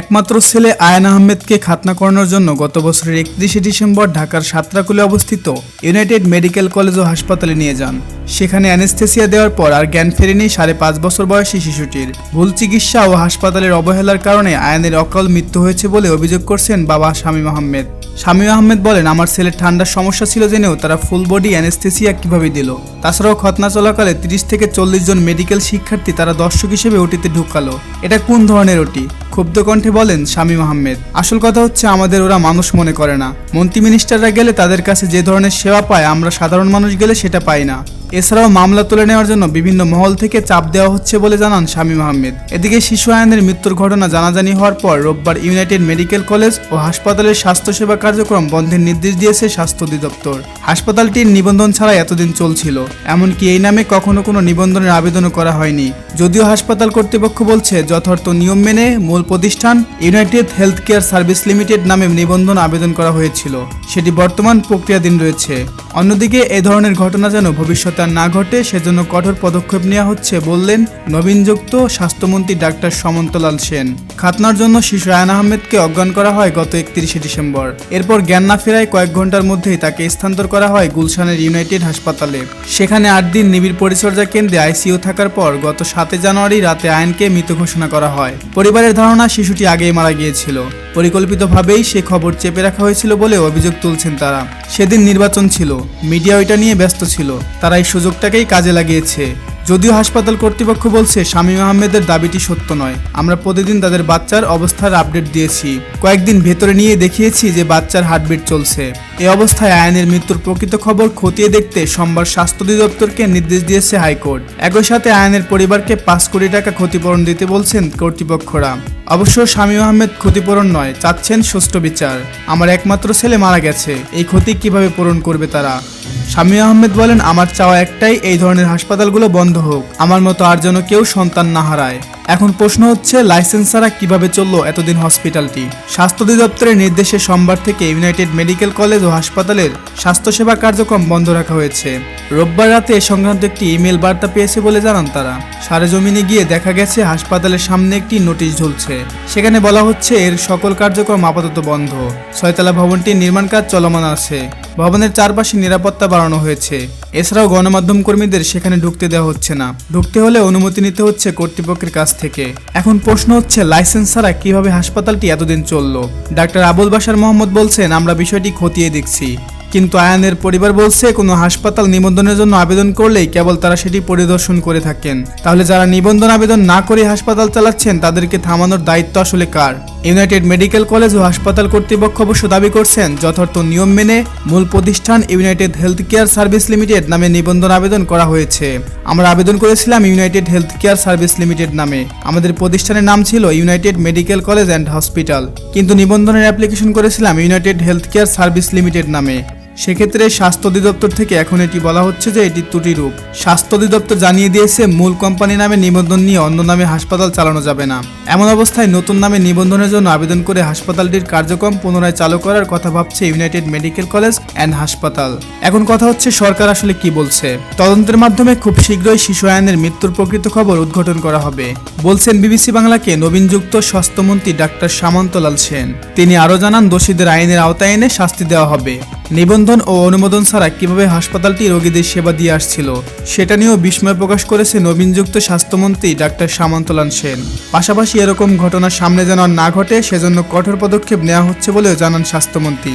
একমাত্র ছেলে আয়ান আহমেদকে খাতনা করানোর জন্য গত বছরের একত্রিশে ডিসেম্বর ঢাকার সাতরাকুলে অবস্থিত ইউনাইটেড মেডিকেল কলেজ ও হাসপাতালে নিয়ে যান। সেখানে অ্যানেস্থেসিয়া দেওয়ার পর আর জ্ঞান ফেরেনি সাড়ে পাঁচ বছর বয়সী শিশুটির। ভুল চিকিৎসা ও হাসপাতালের অবহেলার কারণে আয়ানের অকাল মৃত্যু হয়েছে বলে অভিযোগ করছেন বাবা শামীম আহমেদ। শামীম আহমেদ বলেন, আমার ছেলের ঠান্ডার সমস্যা ছিল জেনেও তারা ফুল বডি অ্যানেস্থেসিয়া কীভাবে দিল? তাছাড়াও খতনা চলাকালে তিরিশ থেকে চল্লিশ জন মেডিকেল শিক্ষার্থী তারা দর্শক হিসেবে ওটিতে ঢুকালো। এটা কোন ধরনের ওটি ক্ষুব্ধ কণ্ঠে বলেন শামীম আহমেদ, আসল কথা হচ্ছে আমাদের ওরা মানুষ মনে করে না। মন্ত্রী মিনিস্টাররা গেলে তাদের কাছে যে ধরনের সেবা পায়, আমরা সাধারণ মানুষ গেলে সেটা পাই না। এছাড়াও মামলা তুলে নেওয়ার জন্য বিভিন্ন মহল থেকে চাপ দেওয়া হচ্ছে বলে জানান শামীম আহমেদ। এদিকে শিশু আয়নের মৃত্যুর ঘটনা জানাজানি হওয়ার পর রোববার ইউনাইটেড মেডিকেল কলেজ ও হাসপাতালের স্বাস্থ্যসেবা কার্যক্রম বন্ধের নির্দেশ দিয়েছে স্বাস্থ্য অধিদপ্তর। হাসপাতালটির নিবন্ধন ছাড়া এতদিন চলছিল, এমনকি এই নামে কখনো কোনো নিবন্ধনের আবেদনও করা হয়নি। যদিও হাসপাতাল কর্তৃপক্ষ বলছে, যথার্থ নিয়ম মেনে মূল প্রতিষ্ঠান united health care service limited নামে নিবন্ধন আবেদন করা হয়েছিল। সেটি বর্তমান প্রক্রিয়াধীন রয়েছে। অন্যদিকে এ ধরনের ঘটনা যেন ভবিষ্যতে আর না ঘটে সেজন্য কঠোর পদক্ষেপ নেওয়া হচ্ছে বললেন নবীনযুক্ত স্বাস্থ্যমন্ত্রী ডাক্তার সমন্তলাল সেন। খাতনার জন্য শিশু আয়ন আহমেদকে অজ্ঞান করা হয় গত একত্রিশে ডিসেম্বর। এরপর জ্ঞান না ফেরায় কয়েক ঘণ্টার মধ্যেই তাকে স্থানান্তর করা হয় গুলশানের ইউনাইটেড হাসপাতালে। সেখানে আট দিন নিবিড় পরিচর্যা কেন্দ্রে আইসিইউ থাকার পর গত সাতই জানুয়ারি রাতে আয়নকে মৃত ঘোষণা করা হয়। পরিবারের ধারণা, শিশুটি আগেই মারা গিয়েছিল। পরিকল্পিতভাবেই সে খবর চেপে রাখা হয়েছিল বলে অভিযোগ তুলছেন তারা। সেদিন নির্বাচন ছিল, মিডিয়া ওইটা নিয়ে ব্যস্ত ছিল। তারা এই সুযোগটাকেই কাজে লাগিয়েছে। যদিও হাসপাতাল কর্তৃপক্ষ বলছে, শামীম আহমেদের দাবিটি সত্য নয়। আমরা প্রতিদিন তাদের বাচ্চার অবস্থার আপডেট দিয়েছি। কয়েকদিন ভেতরে নিয়ে দেখিয়েছি যে বাচ্চার হার্টবিট চলছে। এ অবস্থায় আয়নের মৃত্যুর প্রকৃত খবর খতিয়ে দেখতে সোমবার স্বাস্থ্য অধিদপ্তরকে নির্দেশ দিয়েছে হাইকোর্ট। একই সাথে আয়নের পরিবারকে পাঁচ কোটি টাকা ক্ষতিপূরণ দিতে বলছেন কর্তৃপক্ষরা। অবশ্য শামীম আহমেদ ক্ষতিপূরণ নয়, চাচ্ছেন সুষ্ঠু বিচার। আমার একমাত্র ছেলে মারা গেছে। এই ক্ষতি কীভাবে পূরণ করবে তারা? শামীম আহমেদ বলেন, আমার চাওয়া একটাই, এই ধরনের হাসপাতালগুলো বন্ধ হোক। আমার মতো আর যেন কেউ সন্তান না হারায়। এখন প্রশ্ন হচ্ছে, লাইসেন্স ছাড়া কীভাবে চলল এতদিন হসপিটালটি? স্বাস্থ্য অধিদপ্তরের নির্দেশে সোমবার থেকে ইউনাইটেড মেডিকেল কলেজ ও হাসপাতালের স্বাস্থ্যসেবা কার্যক্রম বন্ধ রাখা হয়েছে। রোববার রাতে এ সংক্রান্ত একটি ইমেল বার্তা পেয়েছে বলে জানান তারা। সারেজমিনে গিয়ে দেখা গেছে, হাসপাতালের সামনে একটি নোটিশ ঝুলছে। সেখানে বলা হচ্ছে, এর সকল কার্যক্রম আপাতত বন্ধ। ছয়তলা ভবনটির নির্মাণ কাজ চলমান আছে। ভবনের চারপাশে নিরাপত্তা বাড়ানো হয়েছে। এছাড়াও গণমাধ্যম কর্মীদের সেখানে ঢুকতে দেওয়া হচ্ছে না। ঢুকতে হলে অনুমতি নিতে হচ্ছে কর্তৃপক্ষের কাছ থেকে। এখন প্রশ্ন হচ্ছে, লাইসেন্স ছাড়া কীভাবে হাসপাতালটি এতদিন চলল? ডাক্তার আবুল বাসার মোহাম্মদ বলছেন, আমরা বিষয়টি খতিয়ে দেখছি। কিন্তু আয়ানের পরিবার বলছে, কোনো হাসপাতাল নিবন্ধনের জন্য আবেদন করলেই কেবল তারা সেটি পরিদর্শন করে থাকেন। তাহলে যারা নিবন্ধন আবেদন না করে হাসপাতাল চালাচ্ছেন, তাদেরকে থামানোর দায়িত্ব আসলে কার? ইউনাইটেড মেডিকেল কলেজ ও হাসপাতাল কর্তৃপক্ষ অবশ্য দাবি করছেন, যথার্থ নিয়ম মেনে মূল প্রতিষ্ঠান united health care service limited নামে নিবন্ধন আবেদন করা হয়েছে। আমরা আবেদন করেছিলাম united health care service limited নামে। আমাদের প্রতিষ্ঠানের নাম ছিল united medical college and hospital. কিন্তু নিবন্ধনের অ্যাপ্লিকেশন করেছিলাম united health care service limited নামে। সেক্ষেত্রে স্বাস্থ্য অধিদপ্তর থেকে এখন এটি বলা হচ্ছে যে এটি ত্রুটি রূপ। স্বাস্থ্য অধিদপ্তর জানিয়ে দিয়েছে, মূল কোম্পানি নামে নিবন্ধন নিয়ে অন্য নামে হাসপাতাল চালানো যাবে না। এমন অবস্থায় নতুন নামে নিবন্ধনের জন্য আবেদন করে হাসপাতালটির কার্যক্রম পুনরায় চালু করার কথা ভাবছে ইউনাইটেড মেডিকেল কলেজ অ্যান্ড হাসপাতাল। এখন কথা হচ্ছে, সরকার আসলে কি বলছে? তদন্তের মাধ্যমে খুব শীঘ্রই শিশু আয়নের মৃত্যুর প্রকৃত খবর উদ্ঘাটন করা হবে। বলছেন বিবিসি বাংলাকে নবীনযুক্ত স্বাস্থ্যমন্ত্রী ডাক্তার সামন্তলাল সেন। তিনি আরও জানান, দোষীদের আইনের আওতায় এনে শাস্তি দেওয়া হবে। নিবন্ধন ও অনুমোদন ছাড়া কীভাবে হাসপাতালটি রোগীদের সেবা দিয়ে আসছিল, সেটা নিয়েও বিস্ময় প্রকাশ করেছে নবীনযুক্ত স্বাস্থ্যমন্ত্রী ডাক্তার সামন্তলান সেন। পাশাপাশি এরকম ঘটনা সামনে যেন না ঘটে, সেজন্য কঠোর পদক্ষেপ নেওয়া হচ্ছে বলেও জানান স্বাস্থ্যমন্ত্রী।